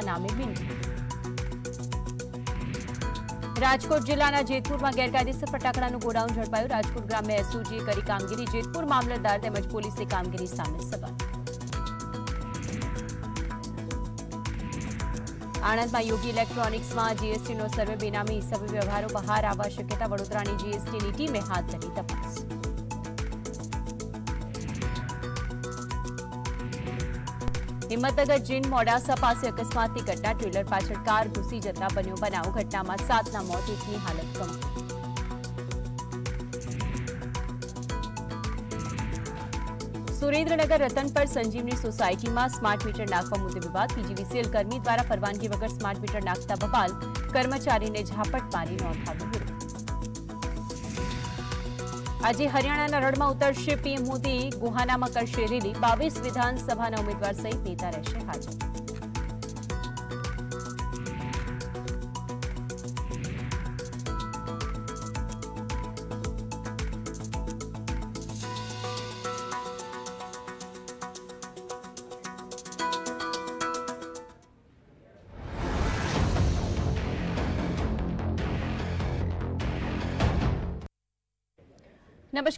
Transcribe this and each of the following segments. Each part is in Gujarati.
અમલના નામે મીંડું રાજકોટ જિલ્લાના જેતપુરમાં ગેરકાયદેસર ફટાકડાનું ગોડાઉન ઝડપાયું. રાજકોટ ગ્રામ્ય એસઓજીએ કરી કામગીરી. જેતપુર મામલતદાર તેમજ પોલીસની કામગીરી સામે સવાલ. આણંદમાં યોગી ઇલેક્ટ્રોનિક્સમાં જીએસટીનો સર્વે બેનામી સભ્ય વ્યવહારો બહાર આવવા શક્યતા વડોદરાની જીએસટીની ટીમે હાથ ધરી તપાસ. હિંમતનગર જીન મોડાસા પાસે અકસ્માતની ઘટના ટ્રેલર પાછળ કાર ઘૂસી જતા બન્યો બનાવ. ઘટનામાં સાતના મોત, એકની હાલત ગંભીર. સુરેન્દ્રનગર રતનપર સંજીવની સોસાયટીમાં સ્માર્ટ મીટર નાખવા મુદ્દે વિવાદ. પીજીવીસીએલ કર્મી દ્વારા પરવાનગી વગર સ્માર્ટ મીટર નાખતા બબાલ કર્મચારીને ઝાપટ મારી નોંધાવ્યો આજે હરિયાણાના રણમાં ઉતરશે પીએમ મોદી, ગુહાનામાં કરશે રેલી. બાવીસ વિધાનસભાના ઉમેદવાર સહિત નેતા રહેશે હાજર.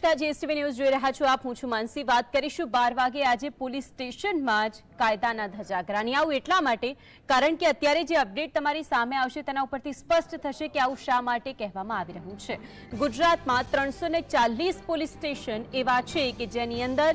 નમસ્કાર જીએસટીવી ન્યૂઝ જોઈ રહ્યા છો આપ. હું છું માનસી. વાત કરીશું બાર વાગે આજે પોલીસ સ્ટેશનમાં જ કાયદાના ધજાગરાની. આવું એટલા માટે કારણ કે અત્યારે જે અપડેટ તમારી સામે આવશે તેના ઉપરથી સ્પષ્ટ થશે કે આવું શા માટે કહેવામાં આવી રહ્યું છે. ગુજરાતમાં ત્રણસો પોલીસ સ્ટેશન એવા છે કે જેની અંદર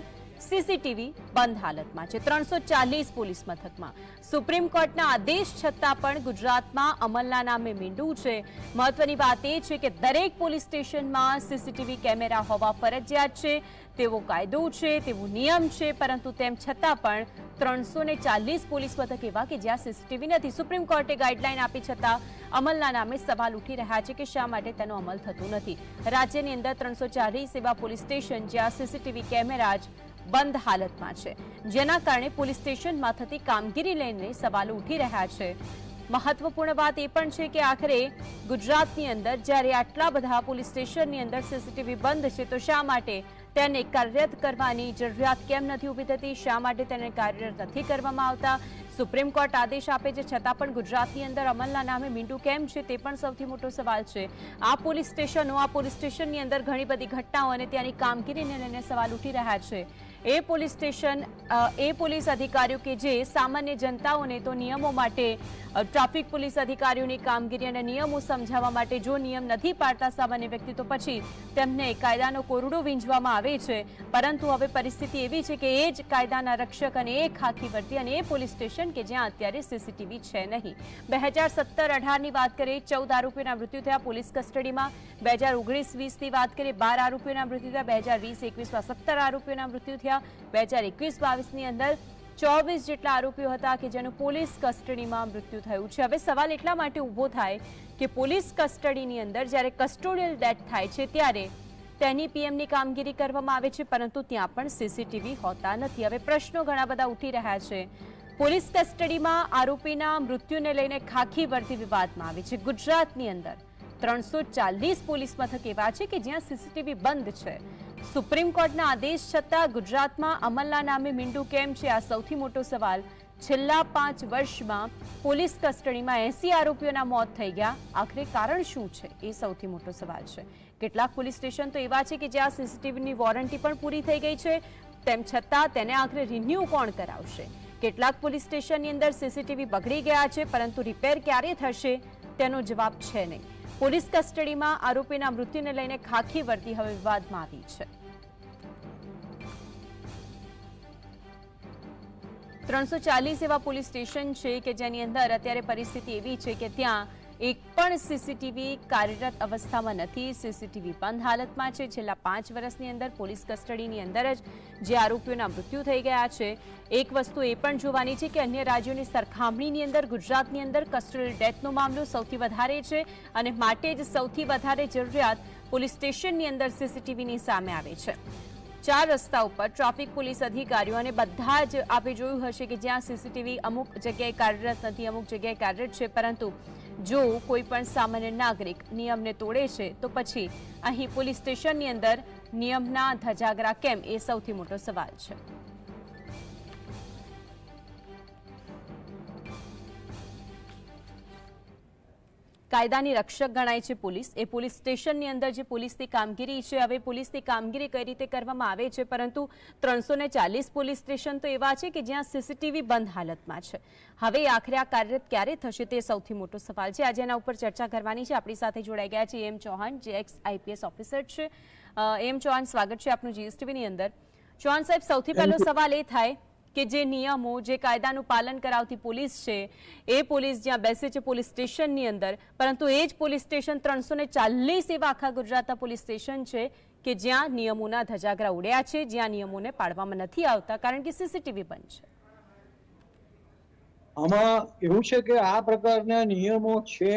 સીસીટીવી બંધ હાલતમાં છે. ત્રણસો ચાલીસ પોલીસ મથકમાં. સુપ્રીમ કોર્ટના આદેશ છતાં પણ ગુજરાતમાં અમલના નામે મીંડું છે. મહત્વની વાત એ છે કે દરેક પોલીસ સ્ટેશનમાં સીસીટીવી કેમેરા હોવા ફરજિયાત છે. તેવો કાયદો છે તેવો નિયમ છે, પરંતુ તેમ છતાં પણ ત્રણસો ચાલીસ પોલીસ મથક એવા કે જ્યાં સીસીટીવી નથી. સુપ્રીમ કોર્ટે ગાઈડલાઈન આપી છતાં અમલના નામે સવાલ ઉઠી રહ્યા છે કે શા માટે તેનો અમલ થતો નથી. રાજ્યની અંદર ત્રણસો ચાલીસ એવા પોલીસ સ્ટેશન જ્યાં સીસીટીવી કેમેરા જ બંધ હાલતમાં છે. જેના કારણે પોલીસ સ્ટેશનમાં થતી કામગીરી લઈને સવાલો ઉઠી રહ્યા છે. મહત્વપૂર્ણ વાત એ પણ છે કે આખરે ગુજરાતની અંદર જ્યારે આટલા બધા પોલીસ સ્ટેશનની અંદર સીસીટીવી બંધ છે, તો શા માટે તેને કાર્યરત કરવાની જરૂરિયાત કેમ નથી ઊભી થતી? શા માટે તેને કાર્યરત નથી કરવામાં આવતા? સુપ્રીમ કોર્ટ આદેશ આપે છે, છતાં પણ ગુજરાતની અંદર અમલના નામે મીંડું કેમ છે તે પણ સૌથી મોટો સવાલ છે. આ પોલીસ સ્ટેશનો, આ પોલીસ સ્ટેશનની અંદર ઘણી બધી ઘટનાઓ અને ત્યાંની કામગીરીને લઈને સવાલ ઉઠી રહ્યા છે. એ પોલીસ સ્ટેશન એ પોલીસ અધિકારીઓ કે જે સામાન્ય જનતાઓને તો નિયમો માટે ટ્રાફિક પોલીસ અધિકારીઓની કામગીરી અને નિયમો સમજાવવા માટે જો નિયમ નથી પાડતા સામાન્ય વ્યક્તિ, તો પછી તેમને કાયદાનો કોરડો વીંઝવામાં આવે છે. પરંતુ હવે પરિસ્થિતિ એવી છે કે એ જ કાયદાના રક્ષક અને એ ખાખી વર્તી અને એ પોલીસ સ્ટેશન કે જ્યાં અત્યારે સીસીટીવી છે નહીં. બે હજાર સત્તર અઢારની વાત કરીએ, ચૌદ આરોપીઓના મૃત્યુ થયા પોલીસ કસ્ટડીમાં. બે હજાર ઓગણીસ વીસની વાત કરીએ, બાર આરોપીઓના મૃત્યુ થયા. બે હજાર વીસ એકવીસમાં સત્તર આરોપીઓના મૃત્યુ થયા. બે હજાર એકવીસ બાવીસની અંદર ચોવીસ જેટલા આરોપીઓ હતા કે જેનું પોલીસ કસ્ટડીમાં મૃત્યુ થયું છે. હવે સવાલ એટલા માટે ઊભો થાય કે પોલીસ કસ્ટડીની અંદર જ્યારે કસ્ટોડિયલ ડેથ થાય છે ત્યારે તેની પીએમની કામગીરી કરવામાં આવે છે, પરંતુ ત્યાં પણ સીસીટીવી હોતા નથી. હવે પ્રશ્નો ઘણા બધા ઉઠી રહ્યા છે. પોલીસ કસ્ટડીમાં આરોપીના મૃત્યુને લઈને ખાખી વર્તી વિવાદમાં આવી છે. ગુજરાતની અંદર ત્રણસો ચાલીસ પોલીસ મથક એવા છે કે જ્યાં સીસીટીવી બંધ છે. સુપ્રીમ કોર્ટના આદેશ છતાં ગુજરાતમાં અમલના નામે મીંડું કેમ છે? આ સૌથી મોટો સવાલ. છેલ્લા પાંચ વર્ષમાં પોલીસ કસ્ટડીમાં એસી આરોપીઓના મોત થઈ ગયા. આખરે કારણ શું છે? એ સૌથી મોટો સવાલ છે. કેટલાક પોલીસ સ્ટેશન તો એવા છે કે જ્યાં સીસીટીવીની વોરંટી પણ પૂરી થઈ ગઈ છે. તેમ છતાં તેને આખરે રિન્યૂ કોણ કરાવશે? કેટલાક પોલીસ સ્ટેશનની અંદર સીસીટીવી બગડી ગયા છે, પરંતુ રિપેર ક્યારે થશે તેનો જવાબ છે નહીં. પોલીસ કસ્ટડીમાં આરોપીના મૃત્યુને લઈને ખાખી વર્તી હવે વિવાદમાં આવી છે. ત્રણસો ચાલીસ એવા પોલીસ સ્ટેશન છે કે જેની અંદર અત્યારે પરિસ્થિતિ એવી છે કે ત્યાં એક પણ સીસીટીવી કાર્યરત અવસ્થામાં નથી. સીસીટીવી બંધ હાલતમાં છે. છેલ્લા પાંચ વર્ષની અંદર પોલીસ કસ્ટડીની અંદર જ જે આરોપીઓના મૃત્યુ થઈ ગયા છે. એક વસ્તુ એ પણ જોવાની છે કે અન્ય રાજ્યોની સરખામણીની અંદર, ગુજરાતની અંદર કસ્ટોડિયલ ડેથનો મામલો સૌથી વધારે છે અને માટે જ સૌથી વધારે જરૂરિયાત પોલીસ સ્ટેશનની અંદર સીસીટીવીની સામે આવે છે. ચાર રસ્તા ઉપર ટ્રાફિક પોલીસ અધિકારીઓ અને બધા જ આપે જોયું હશે કે જ્યાં સીસીટીવી અમુક જગ્યાએ કાર્યરત નથી, અમુક જગ્યાએ કાર્યરત છે, પરંતુ જો કોઈ પણ સામાન્ય નાગરિક નિયમને તોડે છે, તો પછી અહીં પોલીસ સ્ટેશનની અંદર નિયમના ધજાગરા કેમ એ સૌથી મોટો સવાલ છે. કાયદાની રક્ષક ગણાય છે પોલીસ. એ પોલીસ સ્ટેશનની અંદર જે પોલીસની કામગીરી છે હવે પોલીસની કામગીરી કઈ રીતે કરવામાં આવે છે પરંતુ ત્રણસો ને ચાલીસ પોલીસ સ્ટેશન તો એવા છે કે જ્યાં સીસીટીવી બંધ હાલતમાં છે. હવે આખરે આ કાર્યરત ક્યારે થશે તે સૌથી મોટો સવાલ છે. આજે એના ઉપર ચર્ચા કરવાની છે. આપણી સાથે જોડાઈ ગયા છે એમ ચૌહાણ જે એક્સ આઈપીએસ ઓફિસર છે. એમ ચૌહાણ સ્વાગત છે આપનું જીએસટીવીની અંદર. ચૌહાણ સાહેબ સૌથી પહેલો સવાલ એ થાય કે જે નિયમો, જે કાયદાનું પાલન કરાવતી પોલીસ છે, એ પોલીસ જ્યાં બેસે છે પોલીસ સ્ટેશનની અંદર, પરંતુ એ જ પોલીસ સ્ટેશન ત્રણસો ચાલીસ એવા આખા ગુજરાતના પોલીસ સ્ટેશન છે કે જ્યાં નિયમોના ધજાગરા ઉડ્યા છે, જ્યાં નિયમોને પાડવામાં નથી આવતા, કારણ કે સીસીટીવી બંધ છે. આમાં એવું છે કે આ પ્રકારના નિયમો છે,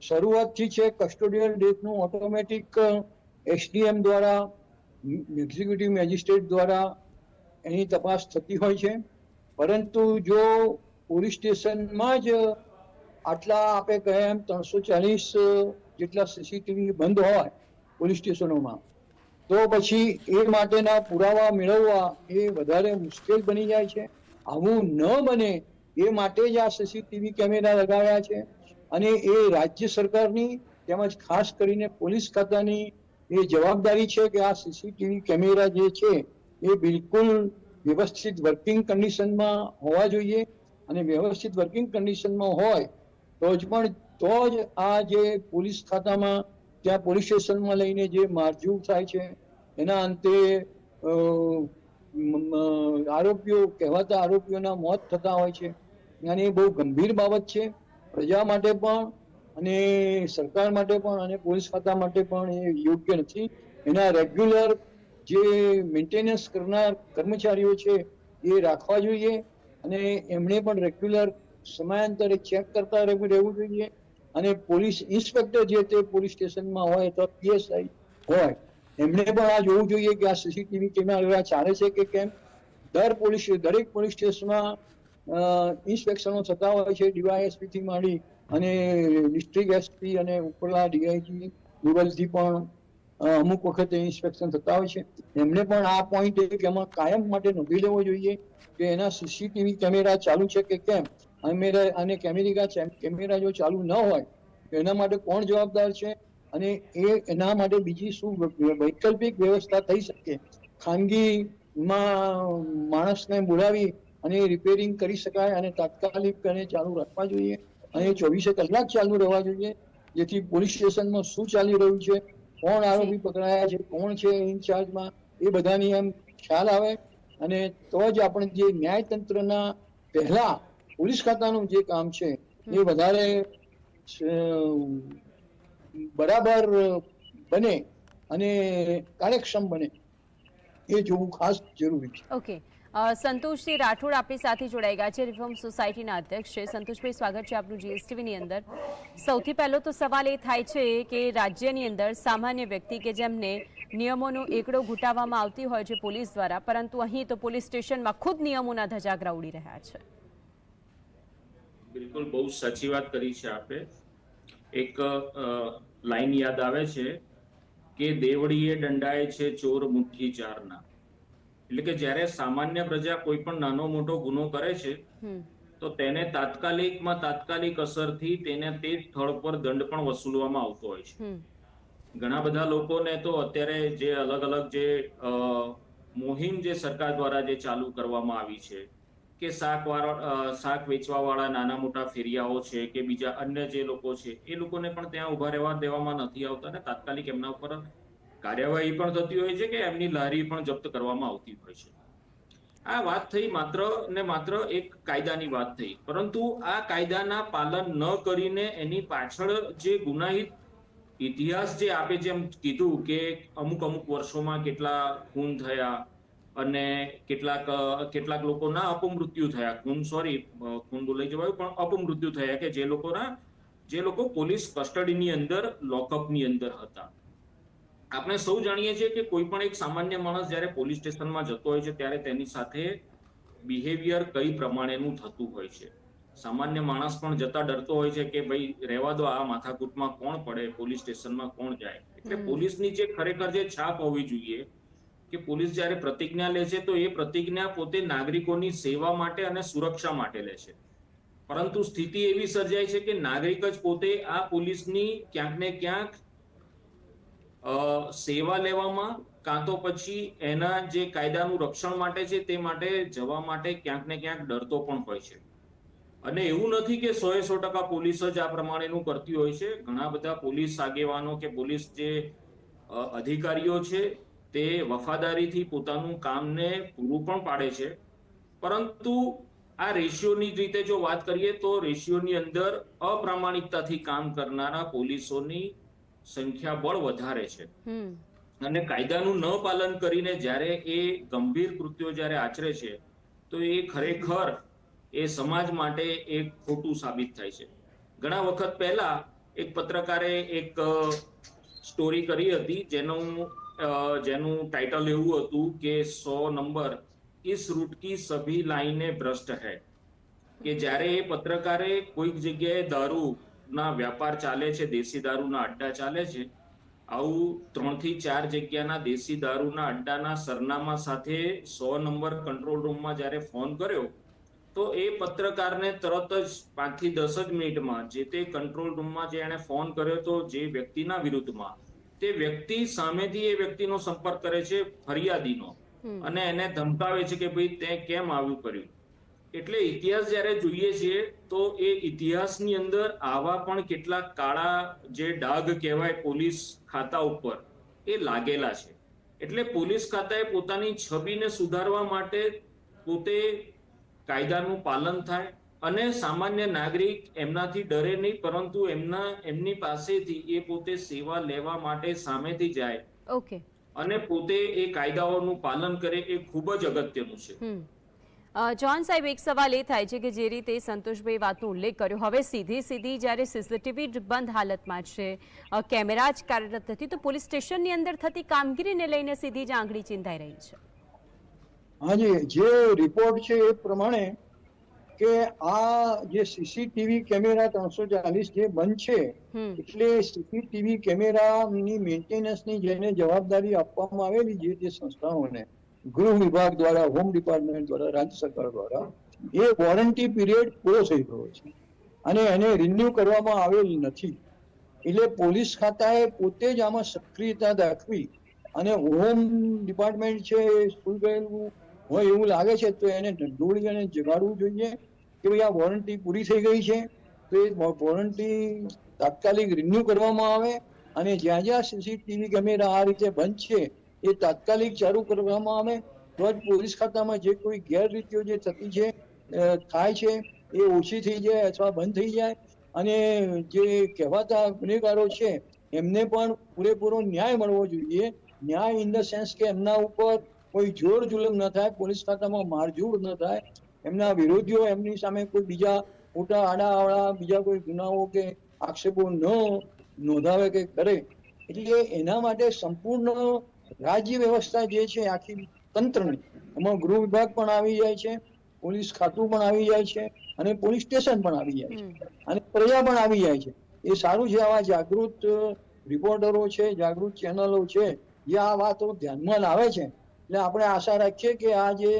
શરૂઆતથી છે કસ્ટોડિયલ ડેથનું ઓટોમેટિક એસડીએમ દ્વારા એક્ઝિક્યુટિવ મેજિસ્ટ્રેટ દ્વારા એની તપાસ થતી હોય છે. પરંતુ જો પોલીસ સ્ટેશનમાં જ આટલા આપે કહે એમ ત્રણસો ચાલીસ જેટલા સીસીટીવી બંધ હોય પોલીસ સ્ટેશનોમાં, તો પછી એ માટેના પુરાવા મેળવવા એ વધારે મુશ્કેલ બની જાય છે. આવું ન બને એ માટે જ આ સીસીટીવી કેમેરા લગાવ્યા છે અને એ રાજ્ય સરકારની તેમજ ખાસ કરીને પોલીસ ખાતાની એ જવાબદારી છે કે આ સીસીટીવી કેમેરા જે છે એ બિલકુલ વ્યવસ્થિત વર્કિંગ કન્ડિશનમાં હોવા જોઈએ અને વ્યવસ્થિત વર્કિંગ કન્ડિશનમાં હોય તો જ પણ તો જ આ જે પોલીસ ખાતામાં ત્યાં પોલીસ સ્ટેશનમાં લઈને જે મારઝૂડ થાય છે, એના અંતે આરોપીઓ, કહેવાતા આરોપીઓના મોત થતા હોય છે. અને એ બહુ ગંભીર બાબત છે. પ્રજા માટે પણ અને સરકાર માટે પણ અને પોલીસ ખાતા માટે પણ એ યોગ્ય નથી. એના રેગ્યુલર જે મેન્ટેનન્સ કરનાર કર્મચારીઓ છે, એ રાખવા જોઈએ અને એમણે પણ રેગ્યુલર સમયાંતરે ચેક કરતા રહેવું જોઈએ. અને પોલીસ ઇન્સ્પેક્ટર જે તે પોલીસ સ્ટેશનમાં હોય તો પીએસઆઈ હોય, એમણે પણ આ જોવું જોઈએ કે આ સીસીટીવી કેમેરા ચાલે છે કે કેમ? દર પોલીસ, દરેક પોલીસ સ્ટેશનમાં ઇન્સ્પેક્શનો થતા હોય છે ડીવાયએસપી થી માંડી અને ડિસ્ટ્રિક્ટ એસપી અને ઉપરના ડીઆઈજી લેવલથી પણ અમુક વખતે ઇન્સ્પેક્શન થતા હોય છે. એમને પણ આ પોઈન્ટ કે એમાં કાયમ માટે નોંધી લેવો જોઈએ કે એના સીસીટીવી કેમેરા ચાલુ છે કે કેમ? અને અને કેમેરિકા કેમેરા જો ચાલુ ન હોય, તો એના માટે કોણ જવાબદાર છે? અને એ, એના માટે બીજી શું વૈકલ્પિક વ્યવસ્થા થઈ શકે? ખાનગીમાં માણસને બોલાવી અને રિપેરિંગ કરી શકાય અને તાત્કાલિક અને ચાલુ રાખવા જોઈએ. અને ચોવીસે કલાક ચાલુ રહેવા જોઈએ, જેથી પોલીસ સ્ટેશનમાં શું ચાલી રહ્યું છે કોણ આરોપી પકડાયા છે કોણ છે ઇન્ચાર્જમાં એ બધાની એમ ખ્યાલ આવે. અને તો જ આપણે જે ન્યાયતંત્રના પહેલા પોલીસ ખાતાનું જે કામ છે એ વધારે બરાબર બને અને કાર્યક્ષમ બને. એ જોવું ખાસ જરૂરી છે. ઓકે. સંતોષસિંહ રાઠોડ આપણી સાથે જોડાઈ ગયા છે. રિફોર્મ સોસાયટીના અધ્યક્ષ છે. સંતોષભાઈ, સ્વાગત છે આપનું જીએસટીવીની અંદર. સૌથી પહેલો તો સવાલ એ થાય છે કે રાજ્યની અંદર સામાન્ય વ્યક્તિ કે જેમને નિયમોનો એકડો ઘૂંટાવવામાં આવતી હોય છે પોલીસ દ્વારા, પરંતુ અહીં તો પોલીસ સ્ટેશનમાં ખુદ નિયમોના ધજાગરા ઉડી રહ્યા છે. બિલકુલ બહુ સાચી વાત કરી છે આપે. એક લાઈન યાદ આવે છે કે દેવડીએ દંડાય છે ચોર મુઠ્ઠી ચારના. એટલે કે જ્યારે સામાન્ય પ્રજા કોઈ પણ નાનો મોટો ગુનો કરે છે તો તેને તાત્કાલિકમાં તાત્કાલિક અસરથી તેને તે સ્થળ પર દંડ પણ વસૂલવામાં આવતો હોય છે. ઘણા બધા લોકોને તો અત્યારે જે અલગ અલગ જે મુહિમ જે સરકાર દ્વારા જે ચાલુ કરવામાં આવી છે કે શાક વાળા શાક વેચવા વાળા નાના મોટા ફેરિયાઓ છે કે બીજા અન્ય જે લોકો છે એ લોકોને પણ ત્યાં ઊભા રહેવા દેવામાં નથી આવતા ને તાત્કાલિક એમના ઉપર કાર્યવાહી પણ થતી હોય છે કે એમની લારી પણ જપ્ત કરવામાં આવતી હોય છે? આ વાત થઈ માત્ર ને માત્ર એક કાયદાની વાત થઈ. પરંતુ આ કાયદાના પાલન ન કરીને એની પાછળ જે ગુનાહિત ઇતિહાસ જે આપે જેમ કીધું કે અમુક અમુક વર્ષોમાં કેટલા ખૂન થયા અને કેટલાક કેટલાક લોકોના અપમૃત્યુ થયા. ખૂન સોરી ખૂન બોલાઈ જવાયું, પણ અપમૃત્યુ થયા કે જે લોકોના, જે લોકો પોલીસ કસ્ટડીની અંદર લોકઅપની અંદર હતા. આપણે સૌ જાણીએ છીએ કે કોઈ પણ એક સામાન્ય માણસ જ્યારે પોલીસ સ્ટેશનમાં જતો હોય છે ત્યારે તેની સાથે બિહેવિયર કઈ પ્રમાણેનું થતું હોય છે. સામાન્ય માણસ પણ જતા ડરતો હોય છે કે ભાઈ રહેવા દો આ માથાકૂટમાં કોણ પડે પોલીસ સ્ટેશનમાં કોણ જાય? એટલે. પોલીસની જે ખરેખર જે છાપ હોવી જોઈએ કે પોલીસ જ્યારે પ્રતિજ્ઞા લે છે તો એ પ્રતિજ્ઞા પોતે નાગરિકોની સેવા માટે અને સુરક્ષા માટે લે છે. પરંતુ સ્થિતિ એવી સર્જાય છે કે નાગરિક જ પોતે આ પોલીસની ક્યાંક ને ક્યાંક સેવા લેવામાં કાં તો પછી એના જે કાયદાનું રક્ષણ માટે છે તે માટે જવા માટે ક્યાંક ને ક્યાંક ડરતો પણ હોય છે. અને એવું નથી કે સો એ સો ટકા પોલીસ જ આ પ્રમાણેનું કરતી હોય છે. ઘણા બધા પોલીસ આગેવાનો કે પોલીસ જે અધિકારીઓ છે તે વફાદારીથી પોતાનું કામને પૂરું પણ પાડે છે. પરંતુ આ રેશિયોની રીતે જો વાત કરીએ તો રેશિયોની અંદર અપ્રામાણિકતાથી કામ કરનારા પોલીસોની સંખ્યા બળ વધારે છે. અને કાયદાનું ન પાલન કરીને જ્યારે એ ગંભીર કૃત્યો જ્યારે આચરે છે તો એ ખરેખર એ સમાજ માટે એક ખોટું સાબિત થાય છે. ઘણા વખત પહેલા એક પત્રકારે એક સ્ટોરી કરી હતી જેનું જેનું ટાઇટલ એવું હતું કે સો નંબર ઇસ રૂટ કી સભી લાઈને ભ્રષ્ટ હૈ. કે જ્યારે એ પત્રકારે કોઈક જગ્યાએ દારૂના વ્યાપાર ચાલે છે દેશી દારૂના અડ્ડા ચાલે છે. આવું ત્રણથી ચાર જગ્યાના દેશી દારૂના અડ્ડાના સરનામા સાથે સો નંબર કંટ્રોલ રૂમમાં જ્યારે ફોન કર્યો તો એ પત્રકારને તરત જ પાંચથી દસ જ મિનિટમાં જે તે કંટ્રોલ રૂમમાં જે એણે ફોન કર્યો તો જે વ્યક્તિના વિરુદ્ધમાં તે વ્યક્તિ સામેથી એ વ્યક્તિનો સંપર્ક કરે છે ફરિયાદીનો. અને એને ધમકાવે છે કે ભાઈ તે કેમ આવ્યું કર્યું? એટલે ઇતિહાસ જ્યારે જોઈએ છીએ તો એ ઇતિહાસની અંદર આવા પણ કેટલાક કાળા જે ડાઘ કહેવાય પોલીસ ખાતા ઉપર એ લાગેલા છે. એટલે પોલીસ ખાતાએ પોતાની છબીને સુધારવા માટે પોતે કાયદાનું પાલન થાય અને સામાન્ય નાગરિક એમનાથી ડરે નહીં પરંતુ એમના એમની પાસેથી એ પોતે સેવા લેવા માટે સામેથી જાય ઓકે. અને પોતે એ કાયદાઓનું પાલન કરે એ ખૂબ જ અગત્યનું છે. જોન સાહેબ એક સવાલ એ થાય છે કે જે રીતે સંતોષભાઈ વાતનો ઉલ્લેખ કર્યો. હવે સીધી સીધી જ્યારે સીસીટીવી બંધ હાલતમાં છે કેમેરા જ કાર્યરત નથી તો પોલીસ સ્ટેશનની અંદર થતી કામગીરીને લઈને સીધી જ આંગળી ચિંતાઈ રહી છે. હાજી જે રિપોર્ટ છે એ પ્રમાણે કે આ જે સીસીટીવી કેમેરા ત્રણસો ચાલીસ જે બંધ છે એટલે સીસીટીવી કેમેરાની મેન્ટેનન્સની જેને જવાબદારી આપવામાં આવેલી છે તે સંસ્થાઓને ગૃહ વિભાગ દ્વારા, હોમ ડિપાર્ટમેન્ટ દ્વારા, રાજ્ય સરકાર દ્વારા એ વોરંટી પીરિયડ પૂરો થઈ ગયો છે. અને એને રિન્યુ કરવામાં આવેલ નથી. એટલે પોલીસ ખાતાએ પોતે જ આમાં સક્રિયતા દાખવી અને હોમ ડિપાર્ટમેન્ટ છે એ સ્કૂલ ગયેલું હોય એવું લાગે છે, તો એને ઢંઢોળી અને જગાડવું જોઈએ કે ભાઈ આ વોરંટી પૂરી થઈ ગઈ છે. તો એ વોરંટી તાત્કાલિક રિન્યુ કરવામાં આવે અને જ્યાં જ્યાં સીસીટીવી કેમેરા આ રીતે બંધ છે એ તાત્કાલિક ચાલુ કરવામાં આવે. તો પોલીસ ખાતામાં જે કોઈ ગેરરીતિઓ જે થતી છે થાય છે, એ ઓછી થઈ જાય અથવા બંધ થઈ જાય. અને જે કહેવાતા ગુનેગારો છે, એમને પણ પૂરેપૂરો ન્યાય મળવો જોઈએ. ન્યાય ઇન ધ સેન્સ કે એમના ઉપર કોઈ જોર જુલમ ન થાય, પોલીસ ખાતામાં મારઝૂડ ન થાય. એમના વિરોધીઓ એમની સામે કોઈ બીજા મોટા આડાઅવળા, બીજા કોઈ ગુનાઓ કે આક્ષેપો ન નોંધાવે કે કરે. એટલે એના માટે સંપૂર્ણ રાજ્ય વ્યવસ્થા જે છે આખી તંત્રની. એમાં ગૃહ વિભાગ પણ આવી જાય છે પોલીસ ખાતું પણ આવી જાય છે અને પોલીસ સ્ટેશન પણ આવી જાય છે. અને પ્રજા પણ આવી જાય છે. એ સારું છે આવા જાગૃત રિપોર્ટરો છે જાગૃત ચેનલો છે જે આ વાતો ધ્યાનમાં લાવે છે. એટલે આપણે આશા રાખીએ કે આ જે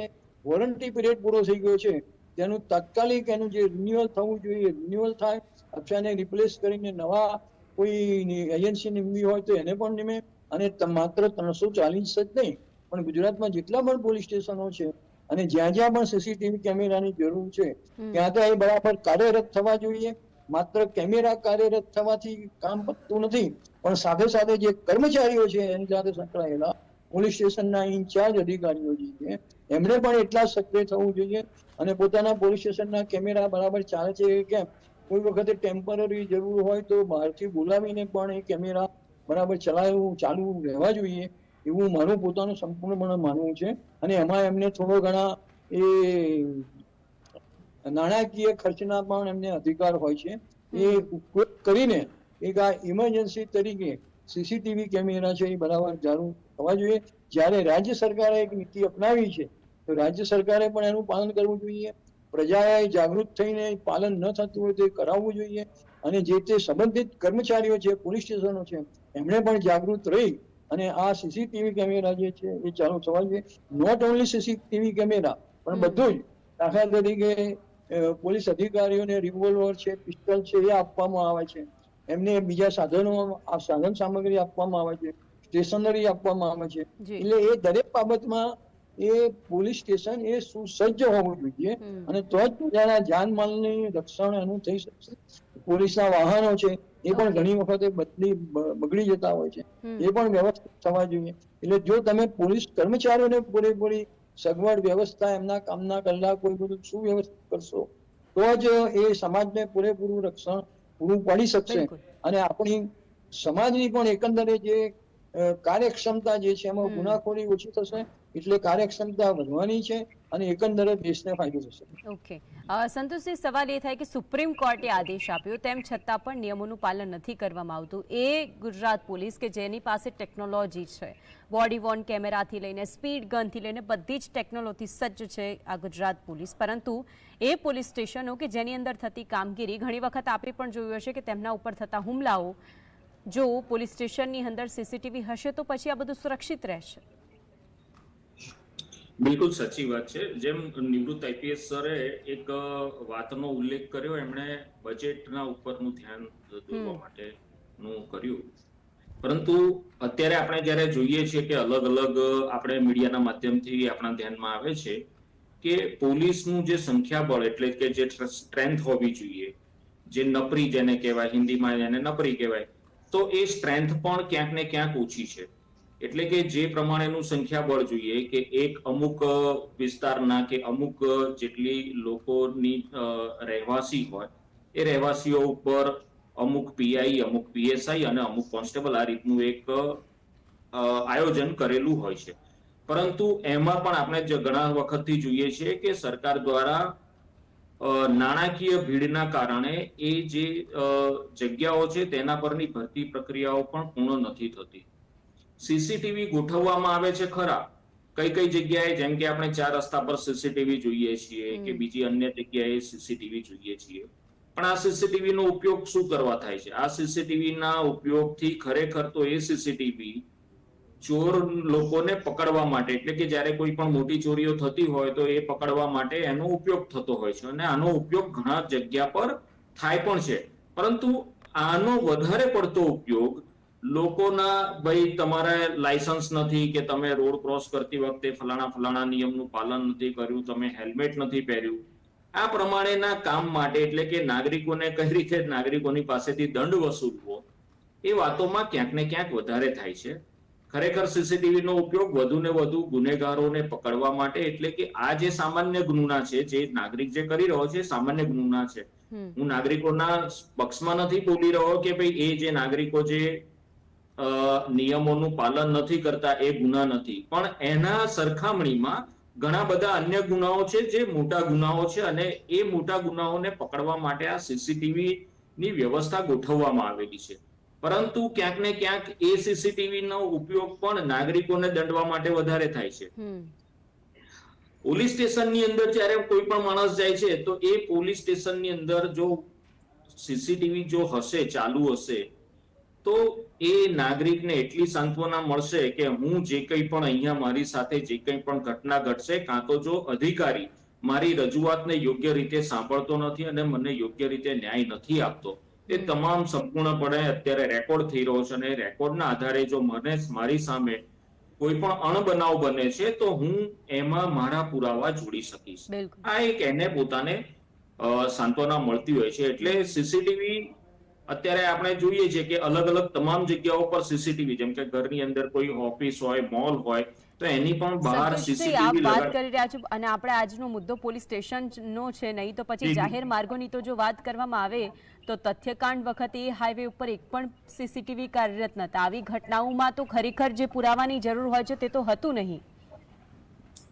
વોરંટી પીરિયડ પૂરો થઈ ગયો છે તેનું તાત્કાલિક એનું જે રિન્યુઅલ થવું જોઈએ રિન્યુઅલ થાય અથવા એને રિપ્લેસ કરીને નવા કોઈ એજન્સી નિમવી હોય તો એને પણ નિમે અને માત્ર ત્રણસો ચાલીસ જ નહીં પણ ગુજરાતમાં જેટલા પણ પોલીસ સ્ટેશનો છે અને જ્યાં જ્યાં પણ સીસીટીવી કેમેરાની જરૂર છે ત્યાં તો એ બરાબર કાર્યરત થવા જોઈએ. માત્ર કેમેરા કાર્યરત થવાથી કામ પતતું નથી પણ સાથે સાથે જે કર્મચારીઓ છે એની સાથે સંકળાયેલા પોલીસ સ્ટેશનના ઇન્ચાર્જ અધિકારીઓ જે છે એમણે પણ એટલા સક્રિય થવું જોઈએ અને પોતાના પોલીસ સ્ટેશનના કેમેરા બરાબર ચાલે છે કે કેમ? કોઈ વખતે ટેમ્પરરી જરૂર હોય તો બહારથી બોલાવીને પણ એ કેમેરા બરાબર ચલાવવું ચાલુ રહેવા જોઈએ એવું મારું પોતાનું સંપૂર્ણપણે માનવું છે. અને એમાં એમને થોડો ઘણા એ નાણાકીય ખર્ચના પણ એમને અધિકાર હોય છે. એ ઉપયોગ કરીને એક આ ઇમરજન્સી તરીકે સીસીટીવી કેમેરા છે એ બરાબર જાણવું થવા જોઈએ. જ્યારે રાજ્ય સરકારે એક નીતિ અપનાવી છે તો રાજ્ય સરકારે પણ એનું પાલન કરવું જોઈએ. પ્રજાએ જાગૃત થઈને પાલન ન થતું હોય તો એ કરાવવું જોઈએ. અને જે તે સંબંધિત કર્મચારીઓ છે પોલીસ સ્ટેશનો છે એમણે પણ જાગૃત રહી અને આ સીસીટીવી કેમેરા જે છે એ ચાલુ થવા જોઈએ. નોટ ઓનલી સીસીટીવી કેમેરા પણ બધું જ. દાખલા તરીકે પોલીસ અધિકારીઓને રિવોલ્વર છે પિસ્તલ છે એ આપવામાં આવે છે. એમને બીજા સાધનો આ સાધન સામગ્રી આપવામાં આવે છે. સ્ટેશનરી આપવામાં આવે છે. એટલે એ દરેક બાબતમાં એ પોલીસ સ્ટેશન એ સુસજ્જ હોવું જોઈએ. અને તો જ પ્રજાના જાનમાલની રક્ષણ એનું થઈ શકશે. પોલીસના વાહનો છે એ પણ ઘણી વખતે બદલી બગડી જતા હોય છે. એ પણ વ્યવસ્થિત થવા જોઈએ. એટલે જો તમે પોલીસ કર્મચારીઓને પૂરેપૂરી સગવડ વ્યવસ્થા એમના કામના કલાકો એ બધું સુવ્યવસ્થિત કરશો તો જ એ સમાજને પૂરેપૂરું રક્ષણ પૂરું પાડી શકશે. અને આપણી સમાજની પણ એકંદરે જે કાર્યક્ષમતા જે છે એમાં ગુનાખોરી ઓછી થશે એટલે કાર્યક્ષમતા વધવાની છે અને એકંદરે દેશને ફાયદો થશે. ઓકે. સંતોષજી, સવાલ એ થાય કે સુપ્રીમ કોર્ટે આદેશ આપ્યો, તેમ છતાં પણ નિયમોનું પાલન નથી કરવામાં આવતું. એ ગુજરાત પોલીસ કે જેની પાસે ટેકનોલોજી છે, બોડી વોર્ન કેમેરાથી લઈને સ્પીડ ગનથી લઈને બધી જ ટેકનોલોજી સજ્જ છે આ ગુજરાત પોલીસ. પરંતુ એ પોલીસ સ્ટેશનો કે જેની અંદર થતી કામગીરી ઘણી વખત આપણે પણ જોયું હશે કે તેમના ઉપર થતા હુમલાઓ, જો પોલીસ સ્ટેશનની અંદર સીસીટીવી હશે તો પછી આ બધું સુરક્ષિત રહેશે. બિલકુલ સાચી વાત છે. જેમ નિવૃત્ત આઈપીએસ સરે એક વાતનો ઉલ્લેખ કર્યો એમણે બજેટના ઉપરનું ધ્યાન દોરવા માટેનું કર્યું. પરંતુ અત્યારે આપણે જ્યારે જોઈએ છીએ કે અલગ અલગ આપણે મીડિયાના માધ્યમથી આપણા ધ્યાનમાં આવે છે કે પોલીસનું જે સંખ્યાબળ એટલે કે જે સ્ટ્રેન્થ હોવી જોઈએ જે નપરી જેને કહેવાય હિન્દીમાં એને નપરી કહેવાય તો એ સ્ટ્રેન્થ પણ ક્યાંક ને ક્યાંક ઓછી છે. એટલે કે જે પ્રમાણેનું સંખ્યાબળ જોઈએ કે એક અમુક વિસ્તારના કે અમુક જેટલી લોકોની રહેવાસી હોય, એ રહેવાસીઓ ઉપર અમુક પીઆઈ અમુક પીએસઆઈ અને અમુક કોન્સ્ટેબલ આ રીતનું એક આયોજન કરેલું હોય છે. પરંતુ એમાં પણ આપણે ઘણા વખતથી જોઈએ છીએ કે સરકાર દ્વારા નાણાકીય ભીડના કારણે એ જે જગ્યાઓ છે તેના પરની ભરતી પ્રક્રિયાઓ પણ પૂર્ણ નથી થતી. સીસીટીવી ગોઠવવામાં આવે છે ખરા? કઈ કઈ જગ્યાએ? જેમ કે આપણે ચાર રસ્તા પર સીસીટીવી જોઈએ છીએ કે બીજી અન્ય જગ્યાએ સીસીટીવી જોઈએ છીએ. પણ આ સીસીટીવી નો ઉપયોગ શું કરવા થાય છે? આ સીસીટીવી ના ઉપયોગથી ખરેખર તો એ સીસીટીવી ચોર લોકોને પકડવા માટે એટલે કે જ્યારે કોઈ પણ મોટી ચોરીઓ થતી હોય તો એ પકડવા માટે એનો ઉપયોગ થતો હોય છે અને આનો ઉપયોગ ઘણા જગ્યા પર થાય પણ છે. પરંતુ આનો વધારે પડતો ઉપયોગ લોકોના ભાઈ તમારે લાયસન્સ નથી કે તમે રોડ ક્રોસ કરતી વખતે ફલાણા ફલાણા નિયમનું પાલન નથી કર્યું તમે હેલ્મેટ નથી પહેર્યું. આ પ્રમાણેના કામ માટે એટલે કે નાગરિકોને કઈ રીતે નાગરિકોની પાસેથી દંડ વસૂલવો એ વાતોમાં ક્યાંક ને ક્યાંક વધારે થાય છે. ખરેખર સીસીટીવી નો ઉપયોગ વધુ ને વધુ ગુનેગારોને પકડવા માટે એટલે કે આ જે સામાન્ય ગુના છે જે નાગરિક જે કરી રહ્યો છે સામાન્ય ગુના છે. હું નાગરિકોના પક્ષમાં નથી બોલી રહ્યો કે ભાઈ એ જે નાગરિકો જે નિયમોનું પાલન નથી કરતા એ ગુના નથી. પણ એના સરખામણીમાં ઘણા બધા અન્ય ગુનાઓ છે જે મોટા ગુનાઓ છે અને એ મોટા ગુનાઓને પકડવા માટે આ સીસીટીવી ની વ્યવસ્થા ગોઠવવામાં આવેલી છે. પરંતુ ક્યાંક ને ક્યાંક એ સીસીટીવી નો ઉપયોગ પણ નાગરિકોને દંડવા માટે વધારે થાય છે. પોલીસ સ્ટેશનની અંદર જ્યારે કોઈ પણ માણસ જાય છે તો એ પોલીસ સ્ટેશનની અંદર જો સીસીટીવી જો હશે ચાલુ હશે તો એ નાગરિકને એટલી સાંત્વના મળશે કે હું જે કંઈ પણ અહીંયા મારી સાથે જે કંઈ પણ ઘટના ઘટશે કાં તો જો અધિકારી મારી રજૂઆતને યોગ્ય રીતે સાંભળતો નથી અને મને યોગ્ય રીતે ન્યાય નથી આપતો. એ તમામ સંપૂર્ણપણે અત્યારે રેકોર્ડ થઈ રહ્યો છે અને રેકોર્ડના આધારે જો મને મારી સામે કોઈ પણ અણબનાવ બને છે તો હું એમાં મારા પુરાવા જોડી શકીશ. આ એક એને પોતાને સાંત્વના મળતી હોય છે. એટલે સીસીટીવી અત્યારે આપણે જોઈએ છીએ કે અલગ અલગ તમામ જગ્યાઓ પર સીસીટીવી જેમ કે ઘરની અંદર કોઈ ઓફિસ હોય મોલ હોય તો એની પણ બહાર સીસીટીવી વાત કરી રહ્યા છો અને આપણે આજનો મુદ્દો પોલીસ સ્ટેશન નો છે નહીં તો પછી. જાહેર માર્ગોની તો જો વાત કરવામાં આવે તો તથ્યકાંડ વખતે હાઈવે ઉપર એક પણ સીસીટીવી કાર્યરત નતા આવી ઘટનાઓમાં તો ખરેખર જે પુરાવાની જરૂર હોય છે તે તો હતું નહીં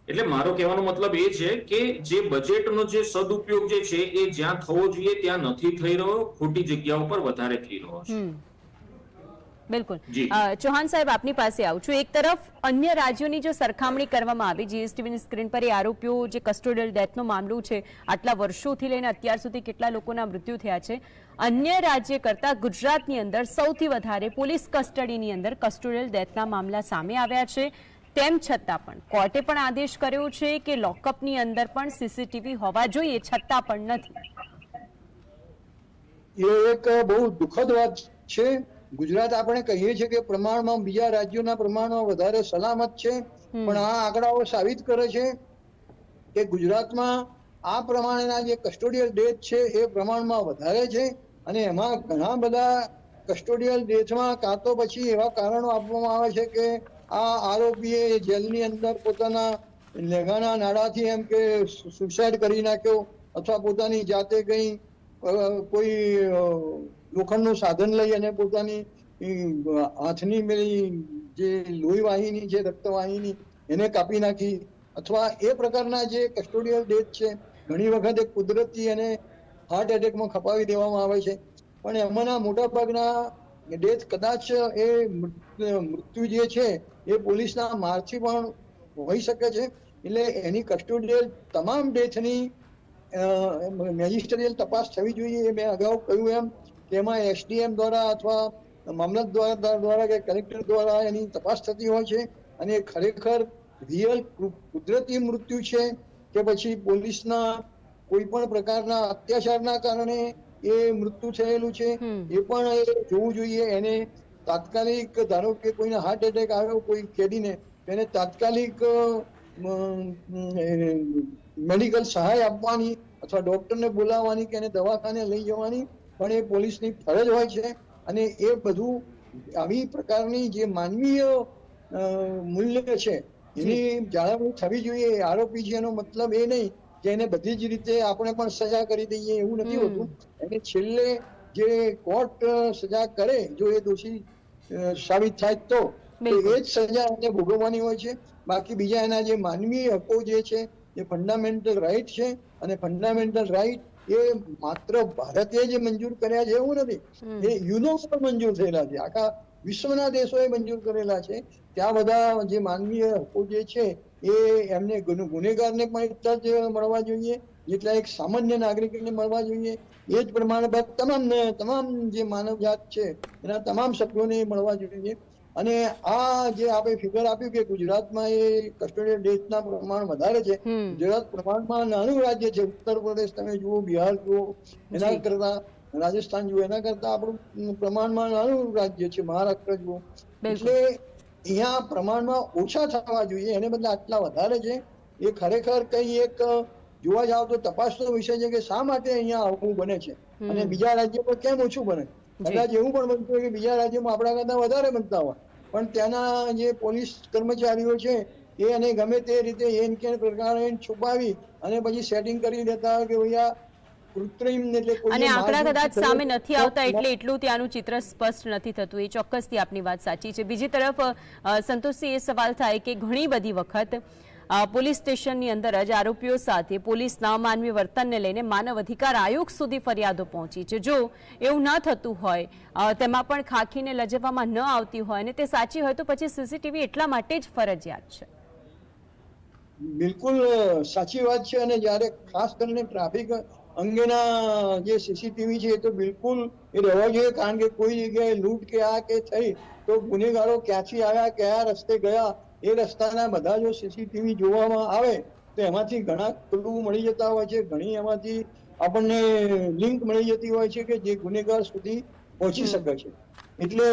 એટલે મારો કહેવાનો મતલબ એ છે કે જે બજેટનો જે સદુપયોગ જે છે એ જ્યાં થવો જોઈએ ત્યાં નથી થઈ રહ્યો ખોટી જગ્યા ઉપર વધારે થઈ રહ્યો છે. બિલકુલ. ચૌહાણ સાહેબ આપની પાસે આવું છું. એક તરફ અન્ય રાજ્યોની જો સરખામણી કરવામાં આવી જીએસટીવીની સ્ક્રીન પર એ આરોપીઓ જે કસ્ટોડિયલ ડેથનો મામલો છે આટલા વર્ષોથી લઈને અત્યાર સુધી કેટલા લોકોના મૃત્યુ થયા છે અન્ય રાજ્ય કરતા ગુજરાતની અંદર સૌથી વધારે પોલીસ કસ્ટડીની અંદર કસ્ટોડિયલ ડેથના મામલા સામે આવ્યા છે. તેમ છતાં પણ કોર્ટે પણ આદેશ કર્યો છે કે લોકઅપની અંદર પણ સીસીટીવી હોવા જોઈએ છતાં પણ નથી. એ એક બહુ દુઃખદ વાત છે. ગુજરાત આપણે કહીએ છીએ કે પ્રમાણમાં બીજા રાજ્યોના પ્રમાણમાં વધારે સલામત છે. પણ આ આંકડાઓ સાબિત કરે છે કે ગુજરાતમાં આ પ્રમાણેના જે કસ્ટોડિયલ ડેથ છે એ પ્રમાણમાં વધારે છે અને એમાં ઘણા બધા કસ્ટોડિયલ ડેથમાં કાં તો પછી એવા કારણો આપવામાં આવે છે કે આ આરોપીએ જેલની અંદર પોતાના લેગાના નાડાથી એમ કે સુસાઇડ કરી નાખ્યો અથવા પોતાની જાતે કંઈ કોઈ લોખંડનું સાધન લઈ અને પોતાની હાથની મેળી જે લોહી વાહિની છે રક્તવાહિની એને કાપી નાખી અથવા એ પ્રકારના જે કસ્ટોડિયલ ડેથ છે, ઘણી વખત એક કુદરતી અને હાર્ટ એટેકમાં ખપાવી દેવામાં આવે છે. પણ એમાંના મોટા ભાગના ડેથ કદાચ એ મૃત્યુ જે છે, એ પોલીસના મારથી પણ હોઈ શકે છે. એટલે એની કસ્ટોડિયલ તમામ ડેથની મેજિસ્ટરિયલ તપાસ થવી જોઈએ એ મેં અગાઉ કહ્યું એમ એમાં એસડીએમ દ્વારા અથવા મામલત દ્વારા દ્વારા કે કલેક્ટર દ્વારા એની તપાસ થતી હોય છે. અને ખરેખર રિયલ કુદરતી મૃત્યુ છે કે પછી પોલીસના કોઈ પણ પ્રકારના અત્યાચારના કારણે એ મૃત્યુ થયેલું છે. એ પણ એ જોવું જોઈએ. એને તાત્કાલિક ધારો કે કોઈને હાર્ટ એટેક આવ્યો કોઈ કેદીને એને તાત્કાલિક મેડિકલ સહાય આપવાની અથવા ડોક્ટરને બોલાવવાની કે એને દવાખાને લઈ જવાની પણ એ પોલીસની ફરજ હોય છે. અને એ બધું આવી પ્રકારની જે માનવીય મૂલ્ય છે એની જાળવણી થવી જોઈએ. આરોપી છે એનો મતલબ એ નહીં કે એને બધી જ રીતે આપણે પણ સજા કરી દઈએ એવું નથી હોતું. એને છેલ્લે જે કોર્ટ સજા કરે જો એ દોષી સાબિત થાય તો એ જ સજા એને ભોગવવાની હોય છે. બાકી બીજા એના જે માનવીય હકો જે છે એ ફંડામેન્ટલ રાઈટ છે અને ફંડામેન્ટલ રાઈટ એ માત્ર ભારતે જ મંજૂર કર્યા છે એવું નથી. એ યુનો મંજૂર થયેલા છે. આખા વિશ્વના દેશોએ મંજૂર કરેલા છે. ત્યાં બધા જે માનવીય હકો જે છે એ એમને ગુનેગારને પણ એટલા જ મળવા જોઈએ જેટલા એક સામાન્ય નાગરિકને મળવા જોઈએ. એ જ પ્રમાણે બાદ તમામને તમામ જે માનવજાત છે એના તમામ સભ્યોને મળવા જોઈએ. અને આ જે આપણે ફિગર આપ્યું કે ગુજરાતમાં એ કસ્ટોડિયલ ડેથના પ્રમાણ વધારે છે ગુજરાત પ્રમાણમાં નાનું રાજ્ય છે ઉત્તર પ્રદેશ તમે જુઓ બિહાર જુઓ એના કરતા રાજસ્થાન જુઓ એના કરતા આપણું પ્રમાણમાં નાનું રાજ્ય છે મહારાષ્ટ્ર જુઓ. એટલે અહીંયા પ્રમાણમાં ઓછા થવા જોઈએ એને બદલે આટલા વધારે છે. એ ખરેખર કઈ એક જોવા જાવ તો તપાસનો વિષય છે કે શા માટે અહીંયા આવું બને છે? અને બીજા રાજ્યમાં કેમ ઓછું બને? કદાચ એવું પણ બનતું હોય કે બીજા રાજ્યમાં આપણા કરતા વધારે બનતા હોય. પણ ત્યાંના જે પોલીસ કર્મચારીઓ છે એ અને ગમે તે રીતે એન કે પ્રકારે છુપાવી અને પછી સેટિંગ કરી દેતા હોય કે ભાઈ આ કૃત્રિમ એટલે અને આંકડા કદાચ સામે નથી આવતા એટલે એટલું ત્યાંનું ચિત્ર સ્પષ્ટ નથી થતું. એ ચોક્કસથી આપની વાત સાચી છે. બીજી તરફ સંતોષસિંહ એ સવાલ થાય કે ઘણી બધી વખત પોલીસ સ્ટેશનની અંદર જ આરોપીઓ સાથે પોલીસના માનવી વર્તનને લઈને માનવ અધિકાર આયોગ સુધી ફરિયાદો પહોંચી છે. જો એવું ન થતું હોય તેમાં પણ ખાખીને લજવવામાં ન આવતી હોય અને તે સાચી હોય તો પછી સીસીટીવી એટલા માટે જ ફરજિયાત છે. બિલકુલ સાચી વાત છે અને જ્યારે ખાસ કરીને ટ્રાફિક અંગેના જે સીસીટીવી છે એ તો બિલકુલ એ રહેવા જોઈએ, કારણ કે કોઈ જગ્યાએ લૂંટ કે આ કે થઈ, તો ગુનેગારો ક્યાંથી આવ્યા, કયા રસ્તે ગયા, એ રસ્તાના બધા જો સીસીટીવી જોવામાં આવે, તો એમાંથી ઘણા ક્લુ મળી જતા હોય છે, ઘણી એમાંથી આપણને લિંક મળી જતી હોય છે કે જે ગુનેગાર સુધી પહોંચી શકે છે. એટલે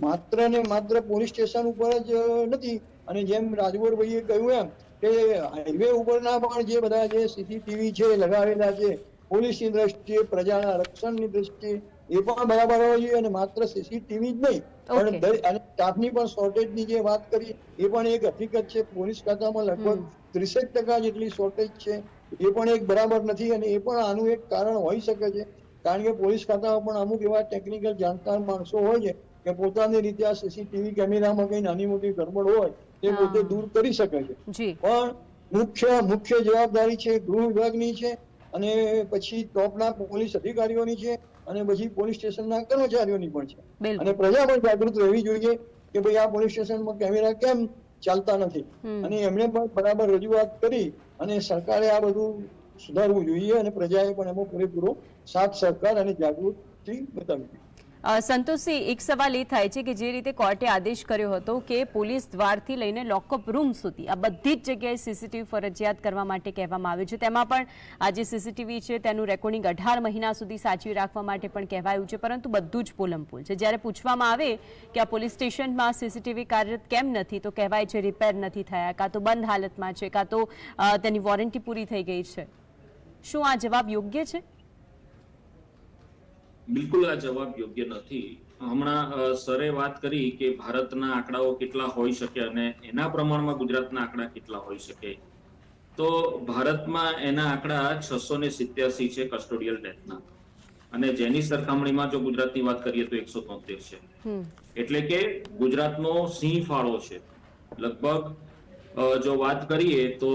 માત્ર ને માત્ર પોલીસ સ્ટેશન ઉપર જ નથી, અને જેમ રાજગોરભાઈએ કહ્યું એમ કે હાઈવે ઉપરના પણ જે બધા જે સીસીટીવી છે લગાવેલા છે પોલીસની દ્રષ્ટિએ પ્રજાના રક્ષણની દ્રષ્ટિએ એ પણ બરાબર હોવા જોઈએ અને માત્ર સીસીટીવી જ નહીં. પણ અને સ્ટાફની પણ શોર્ટેજની જે વાત કરી એ પણ એક હકીકત છે. પોલીસ ખાતામાં લગભગ ત્રીસેક ટકા જેટલી શોર્ટેજ છે. એ પણ એક બરાબર નથી અને એ પણ આનું એક કારણ હોઈ શકે છે. કારણ કે પોલીસ ખાતામાં પણ અમુક એવા ટેકનિકલ જાણકાર માણસો હોય છે કે પોતાની રીતે આ સીસીટીવી કેમેરામાં કઈ નાની મોટી ગડબડ હોય તે પોતે દૂર કરી શકે છે. પણ મુખ્ય મુખ્ય જવાબદારી છે ગૃહ વિભાગની છે. અને પછી ટોપના પોલીસ અધિકારીઓની છે અને પછી પોલીસ સ્ટેશનના કર્મચારીઓની પણ છે. અને પ્રજા પણ જાગૃત રહેવી જોઈએ કે ભાઈ આ પોલીસ સ્ટેશનમાં કેમેરા કેમ ચાલતા નથી? અને એમણે પણ બરાબર રજૂઆત કરી અને સરકારે આ બધું સુધારવું જોઈએ અને પ્રજાએ પણ એમાં પૂરેપૂરો સાથ સહકાર અને જાગૃતિ બતાવવી જોઈએ. અ, સંતોષી એક સવાલ એ થાય છે કે જે રીતે કોર્ટે આદેશ કર્યો હતો કે પોલીસ દ્વારથી લઈને લોકઅપ રૂમ સુધી આ બધી જ જગ્યાએ સીસીટીવી ફરજિયાત કરવા માટે કહેવામાં આવ્યું છે. તેમાં પણ આ જે સીસીટીવી છે તેનું રેકોર્ડિંગ અઢાર મહિના સુધી સાચવી રાખવા માટે પણ કહેવાયું છે પરંતુ બધું જ પોલમપોલ છે. જ્યારે પૂછવામાં આવે કે આ પોલીસ સ્ટેશનમાં સીસીટીવી કાર્યરત કેમ નથી તો કહેવાય છે રિપેર નથી થયા કાં તો બંધ હાલતમાં છે કાં તો તેની વોરંટી પૂરી થઈ ગઈ છે. શું આ જવાબ યોગ્ય છે? બિલકુલ આ જવાબ યોગ્ય નથી. હમણાં સરે વાત કરી કે ભારતના આંકડાઓ કેટલા હોઈ શકે અને એના પ્રમાણમાં ગુજરાતના આંકડા કેટલા હોઈ શકે. તો ભારતમાં એના આંકડા છસો ને સિત્યાસી છે કસ્ટોડિયલ ડેથના અને જેની સરખામણીમાં જો ગુજરાતની વાત કરીએ તો એકસો તોતેર છે. એટલે કે ગુજરાતનો સિંહ ફાળો છે. લગભગ જો વાત કરીએ તો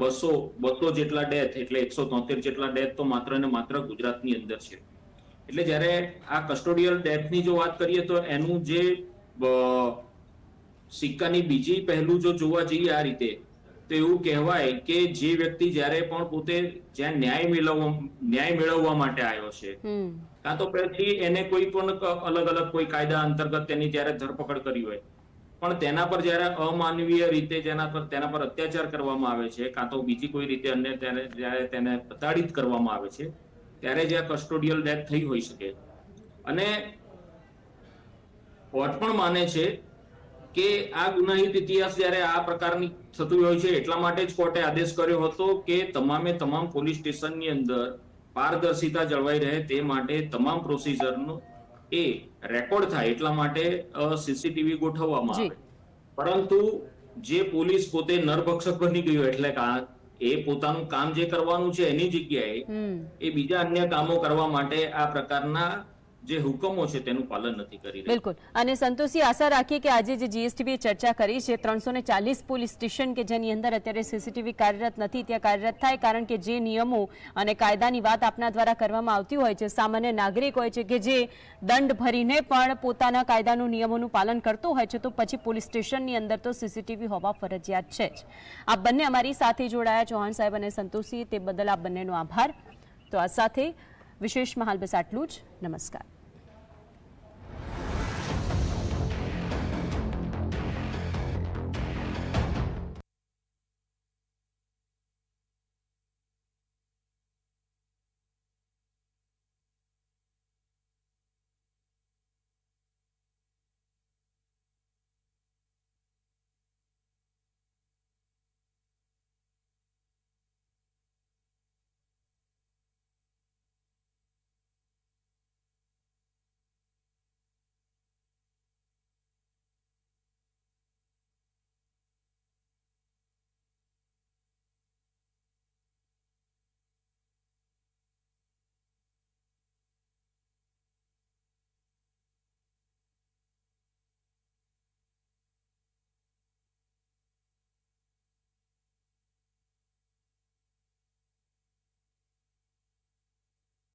બસો બસો જેટલા ડેથ એટલે એકસો તોતેર જેટલા ડેથ તો માત્ર ને માત્ર ગુજરાતની અંદર છે. એટલે જ્યારે આ કસ્ટોડિયલ ડેથની જો વાત કરીએ તો એનું જે સિક્કાની બીજી પહેલું જો જોવા જઈએ આ રીતે તો એવું કહેવાય કે જે વ્યક્તિ જ્યારે પણ પોતે જ્યાં ન્યાય મેળવવા ન્યાય મેળવવા માટે આવ્યો છે કાં તો પછી એને કોઈ પણ અલગ અલગ કોઈ કાયદા અંતર્ગત તેની જ્યારે ધરપકડ કરી હોય પણ તેના પર જ્યારે અમાનવીય રીતે જેના પર તેના પર અત્યાચાર કરવામાં આવે છે કાં તો બીજી કોઈ રીતે અન્ય જ્યારે તેને પ્રતાડિત કરવામાં આવે છે ત્યારે જ્યાં કસ્ટોડિયલ ડેથ થઈ હોઈ શકે અને કોર્ટ પણ માને છે કે આ ગુનાહિત ઇતિહાસ જ્યારે આ પ્રકારની થતું હોય છે એટલા માટે જ કોર્ટે આદેશ કર્યો હતો કે તમામે તમામ પોલીસ સ્ટેશનની અંદર પારદર્શિતા જળવાઈ રહે તે માટે તમામ પ્રોસિજરનો એ રેકોર્ડ થાય એટલા માટે સીસીટીવી ગોઠવવામાં જી. આવે પરંતુ જે પોલીસ પોતે નરભક્ષક બની ગયું એટલે આ- એ પોતાનું કામ જે કરવાનું છે એની જગ્યાએ એ બીજા અન્ય કામો કરવા માટે આ પ્રકારના જે હુકમો છે તેનું પાલન નથી કરી રહ્યું. બિલકુલ. અને સંતોષી, આશા રાખીએ કે આજે જે જીએસટીબીએ ચર્ચા કરી છે, ત્રણસો ચાલીસ પોલીસ સ્ટેશન કે જેની અંદર અત્યારે સીસીટીવી કાર્યરત નથી, ત્યાં કાર્યરત થાય, કારણ કે જે નિયમો અને કાયદાની વાત આપના દ્વારા કરવામાં આવતી હોય છે, સામાન્ય નાગરિક હોય છે કે જે દંડ ભરીને પણ પોતાના કાયદાનું, નિયમોનું પાલન કરતો હોય છે, તો પછી પોલીસ સ્ટેશનની અંદર તો સીસીટીવી હોવા ફરજિયાત છે જ. આ બંને અમારી સાથે જોડાયા ચૌહાણ સાહેબ અને સંતોષી, તે બદલ આ બંનેનો આભાર. તો આ સાથે વિશેષમાં હાલ બસ આટલું જ. નમસ્કાર.